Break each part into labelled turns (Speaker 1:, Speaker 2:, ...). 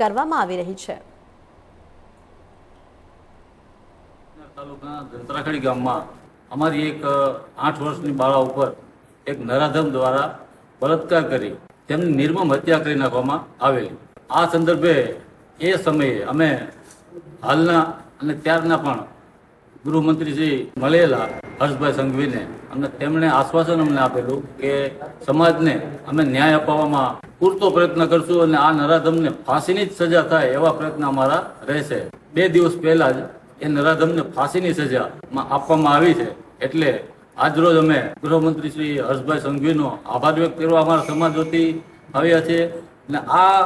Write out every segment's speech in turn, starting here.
Speaker 1: કરવામાં આવી રહી છે.
Speaker 2: ગામમાં અમારી એક આઠ વર્ષની બાળા ઉપર એક નરાધમ દ્વારા બળાત્કાર કરી તેમની નિર્મમ હત્યા કરી નાખવામાં આવેલી. આ સંદર્ભે એ સમયે અમે હાલના અને ત્યારના પણ ગૃહમંત્રીશ્રી મળેલા હર્ષભાઈ સંઘવીને અને તેમણે આશ્વાસન અમને આપેલું કે સમાજને અમે ન્યાય અપાવવામાં પૂરતો પ્રયત્ન કરશું અને આ નરાધમને ફાંસીની જ સજા થાય એવા પ્રયત્ન અમારા રહેશે. બે દિવસ પહેલા જ એ નરાધમને ફાંસીની સજા આપવામાં આવી છે. એટલે આજરોજ અમે ગૃહમંત્રી શ્રી હર્ષભાઈ સંઘવીનો આભાર વ્યક્ત કરવા અમારા સમાજ વતી આવ્યા છે અને આ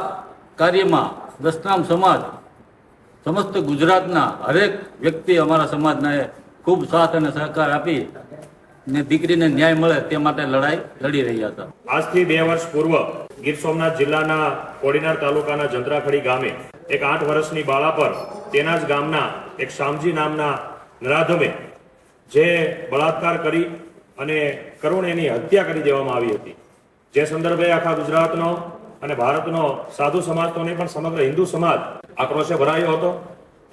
Speaker 2: કાર્યમાં દસનામ સમાજ, સમસ્ત ગુજરાતના હરેક વ્યક્તિ અમારા સમાજના ખૂબ સાથ અને સહકાર આપી ને દીકરીને ન્યાય મળે તે માટે લડાઈ લડી રહ્યા હતા.
Speaker 3: આજથી બે વર્ષ પૂર્વ ગીર સોમનાથ જિલ્લાના કોડીનાર તાલુકાના જંત્રાખડી ગામે એક આઠ વર્ષની બાળા પર તેના જ ગામના એક શામજી નામના નરાધમે જે બળાત્કાર કરી અને કરુણ એની હત્યા કરી દેવામાં આવી હતી. જે સંદર્ભે આખા ગુજરાતનો અને ભારતનો સાધુ સમાજ તો નહીં પણ સમગ્ર હિન્દુ સમાજ આક્રોશે ભરાયો હતો.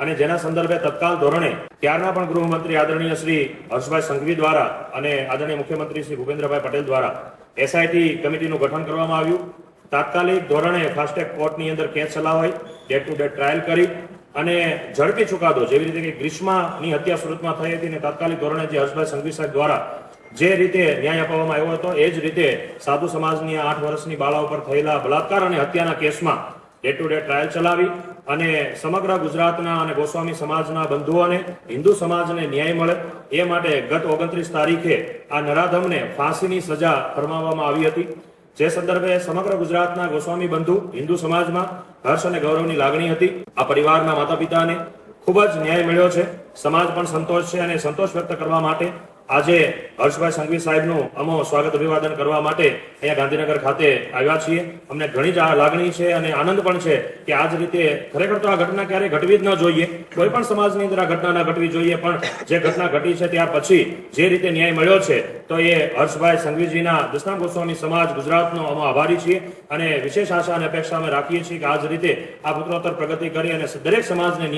Speaker 3: અને જેના સંદર્ભે તત્કાલ ધોરણે ત્યારના પણ ગૃહમંત્રી આદરણીય શ્રી હર્ષભાઈ સંઘવી દ્વારા અને આદરણીય મુખ્યમંત્રી શ્રી ભૂપેન્દ્રભાઈ પટેલ દ્વારા એસઆઈટી કમિટીનું ગઠન કરવામાં આવ્યું. તાત્કાલિક ધોરણે ફાસ્ટેગ કોર્ટની અંદર કેસ ચલાવાઈ ડેટ ટુ ડેટ ટ્રાયલ કરી અને ઝડપી ચુકાદો જેવી રીતે કે ગ્રીષ્માની હત્યા સુરતમાં થઈ હતી અને તાત્કાલિક ધોરણે જે હર્ષભાઈ સંઘવી સાહેબ દ્વારા જે રીતે ન્યાય આપવામાં આવ્યો હતો, એ જ રીતે સાધુ સમાજની આઠ વર્ષની બાળા ઉપર થયેલા બલાત્કાર અને હત્યાના કેસમાં ડે ટુ ડે ટ્રાયલ ચલાવી અને સમગ્ર ગુજરાતના અને ગોસ્વામી સમાજના બંધુઓને, હિન્દુ સમાજને ન્યાય મળે એ માટે ગત ઓગણત્રીસ તારીખે આ નરાધમને ફાંસીની સજા ફરમાવવામાં આવી હતી. જે સંદર્ભે સમગ્ર ગુજરાતના ગોસ્વામી બંધુ, હિન્દુ સમાજમાં હર્ષ અને ગૌરવની લાગણી હતી. આ પરિવારના માતા પિતાને ખૂબ જ ન્યાય મળ્યો છે. સમાજ પણ સંતોષ છે અને સંતોષ વ્યક્ત કરવા માટે આજે હર્ષભાઈ સંઘવી સાહેબનું અમો સ્વાગત અભિવાદન કરવા માટે અહીંયા ગાંધીનગર ખાતે આવ્યા છીએ. અમને ઘણી જ લાગણી છે અને આનંદ પણ છે કે આ જ રીતે ખરેખર તો આ ઘટના ક્યારેય ઘટવી જ ન જોઈએ. કોઈ પણ સમાજની અંદર આ ઘટના ન ઘટવી જોઈએ, પણ જે ઘટના ઘટી છે ત્યાર પછી જે રીતે ન્યાય મળ્યો છે, તો એ હર્ષભાઈ સંઘવીજીના દસનામ ગોસ્વામી સમાજ ગુજરાતનો અમો આભારી છીએ. અને વિશેષ આશા અને અપેક્ષા અમે રાખીએ છીએ કે આ જ રીતે આ પુત્રોત્તર પ્રગતિ કરી અને દરેક સમાજને